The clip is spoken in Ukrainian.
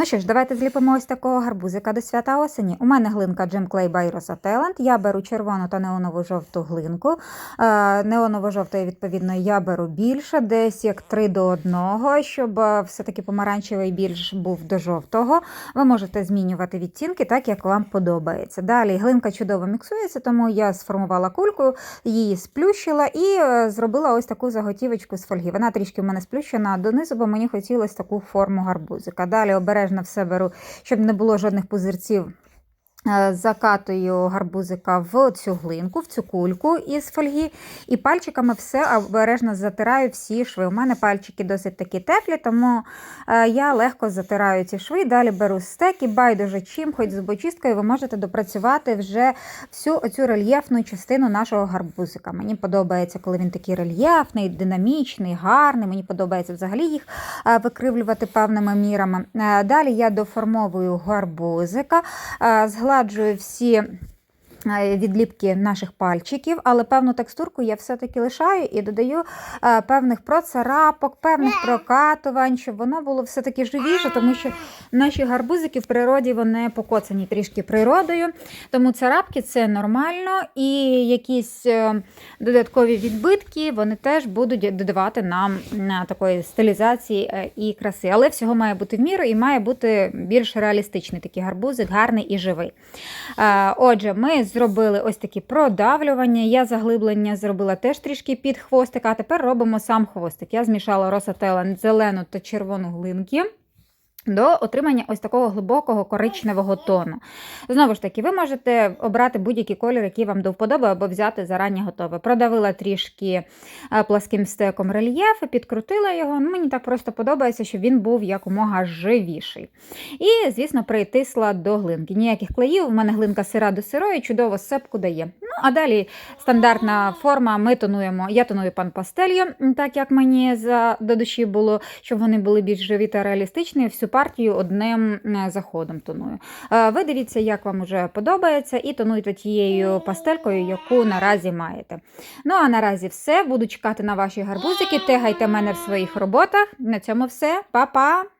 Ну що ж, давайте зліпимо ось такого гарбузика до свята осені. У мене глинка Jim Clay by Rosa Talent. Я беру червону та неонову жовту глинку. Е, Неоново-жовтої, відповідно, я беру більше, десь як 3 до 1, щоб е, все-таки помаранчевий більш був до жовтого. Ви можете змінювати відтінки так, як вам подобається. Далі глинка чудово міксується, тому я сформувала кульку, її сплющила і е, зробила ось таку заготівочку з фольги. Вона трішки в мене сплющена донизу, бо мені хотілося таку форму гарбузика. Далі обережно все беру, щоб не було жодних пузирців. Е, Закатую гарбузика в цю глинку, в цю кульку із фольги, і пальчиками все обережно затираю всі шви. У мене пальчики досить такі теплі, тому е, я легко затираю ці шви. Далі беру стек і байдуже чим, хоч зубочисткою, ви можете допрацювати вже всю оцю рельєфну частину нашого гарбузика. Мені подобається, коли він такий рельєфний, динамічний, гарний. Мені подобається взагалі їх е, викривлювати певними мірами. Далі я доформовую гарбузика, е, згладжую всі. Е, Відліпки наших пальчиків, але певну текстурку я все-таки лишаю і додаю е, певних процарапок, певних прокатувань, щоб воно було все-таки живіше, тому що наші гарбузики в природі вони покоцані трішки природою. Тому царапки це нормально, і якісь е, додаткові відбитки вони теж будуть додавати нам на такої стилізації і краси. Але всього має бути в міру і має бути більш реалістичний такий гарбузик, гарний і живий. Отже, ми зробили ось такі продавлювання. Я заглиблення зробила теж трішки під хвостик, а тепер робимо сам хвостик. Я змішала росателен зелену та червону глинки. До отримання ось такого глибокого коричневого тону. Знову ж таки, ви можете обрати будь-який колір, який вам до вподоби, або взяти зарані готове. Продавила трішки е, пласким стеком рельєф, підкрутила його. Ну, мені так просто подобається, щоб він був якомога живіший. І, звісно, притисла до глинки. Ніяких клеїв, у мене глинка сира до сирої, чудово сепку дає. Ну, а далі стандартна форма. Ми тонуємо. Я тоную пан пастелью, так як мені за, до душі було, щоб вони були більш живі та реалістичні. Всю партію одним е, заходом тоную. Е, Ви дивіться, як вам вже подобається, і тонуйте тією пастелькою, яку наразі маєте. Ну а наразі все. Буду чекати на ваші гарбузики. Тегайте мене в своїх роботах. На цьому все. Па-па!